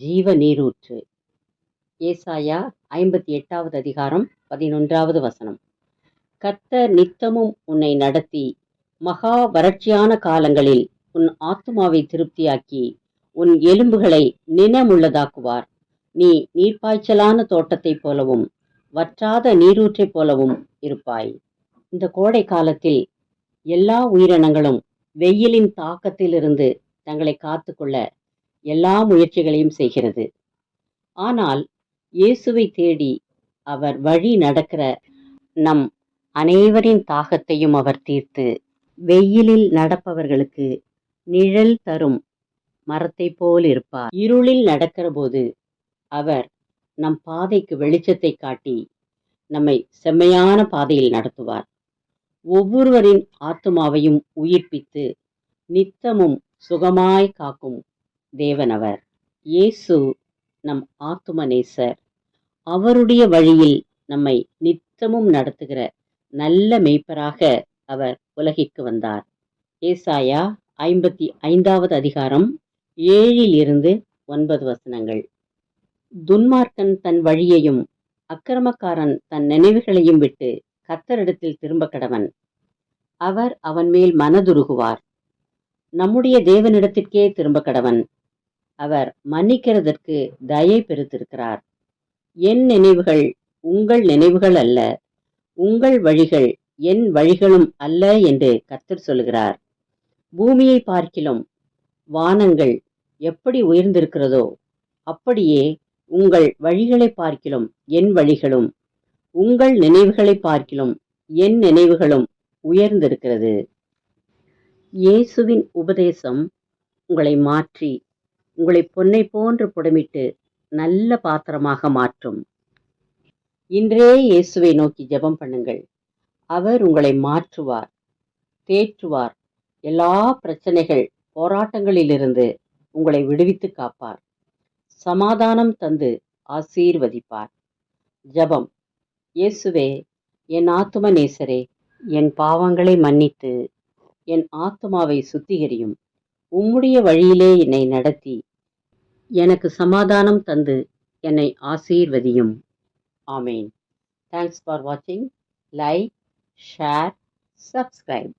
ஜீவ நீரூற்று ஏசாயா ஐம்பத்தி எட்டாவது அதிகாரம் பதினொன்றாவது வசனம். கர்த்தர் நித்தமும் உன்னை நடத்தி மகா வறட்சியான காலங்களில் உன் ஆத்துமாவை திருப்தியாக்கி உன் எலும்புகளை நினமுள்ளதாக்குவார். நீ நீர்ப்பாய்ச்சலான தோட்டத்தைப் போலவும் வற்றாத நீரூற்றைப் போலவும் இருப்பாய். இந்த கோடை காலத்தில் எல்லா உயிரினங்களும் வெயிலின் தாக்கத்திலிருந்து தங்களை காத்துக்கொள்ள எல்லா முயற்சிகளையும் செய்கிறது. ஆனால் இயேசுவை தேடி அவர் வழி நடக்கிற நம் அனைவரின் தாகத்தையும் அவர் தீர்த்து வெயிலில் நடப்பவர்களுக்கு நிழல் தரும் மரத்தைப் போல் இருப்பார். இருளில் நடக்கிற போது அவர் நம் பாதைக்கு வெளிச்சத்தை காட்டி நம்மை செம்மையான பாதையில் நடத்துவார். ஒவ்வொருவரின் ஆத்துமாவையும் உயிர்ப்பித்து நித்தமும் சுகமாய் காக்கும் தேவன் அவர். இயேசு நம் ஆத்துமநேசர் அவருடைய வழியில் நம்மை நித்தமும் நடத்துகிற நல்ல மெய்ப்பராக அவர் உலகிற்கு வந்தார். ஏசாயா ஐம்பத்தி ஐந்தாவது அதிகாரம் ஏழில் இருந்து ஒன்பது வசனங்கள். துன்மார்க்கன் தன் வழியையும் அக்கிரமக்காரன் தன் நினைவுகளையும் விட்டு கத்தரிடத்தில் திரும்ப கடவன். அவர் அவன் மேல் மனதுருகுவார். நம்முடைய தேவனிடத்திற்கே திரும்ப கடவன். அவர் மன்னிக்கிறதற்கு தயை பெருத்திருக்கிறார் என் நினைவுகள் உங்கள் நினைவுகள் அல்ல உங்கள் வழிகள் என் வழிகளும் அல்ல என்று கத்தர் சொல்கிறார் பூமியை பார்க்கிலும் வானங்கள் எப்படி உயர்ந்திருக்கிறதோ அப்படியே உங்கள் வழிகளை பார்க்கிலும் என் வழிகளும் உங்கள் நினைவுகளை பார்க்கிலும் என் நினைவுகளும் உயர்ந்திருக்கிறது. இயேசுவின் உபதேசம் உங்களை மாற்றி உங்களை பொன்னை போன்று புடமிட்டு நல்ல பாத்திரமாக மாற்றும். இன்றே இயேசுவை நோக்கி ஜெபம் பண்ணுங்கள். அவர் உங்களை மாற்றுவார் தேற்றுவார். எல்லா பிரச்சனைகள் போராட்டங்களிலிருந்து உங்களை விடுவித்து காப்பார். சமாதானம் தந்து ஆசீர்வதிப்பார். ஜெபம். இயேசுவே என் ஆத்தும நேசரே என் பாவங்களை மன்னித்து என் ஆத்துமாவை சுத்திகரியும். உம்முடைய வழியிலே என்னை நடத்தி எனக்கு சமாதானம் தந்து என்னை ஆசீர்வதியும். ஆமேன். தேங்க்ஸ் ஃபார் வாட்சிங் லைக் ஷேர் சப்ஸ்கிரைப்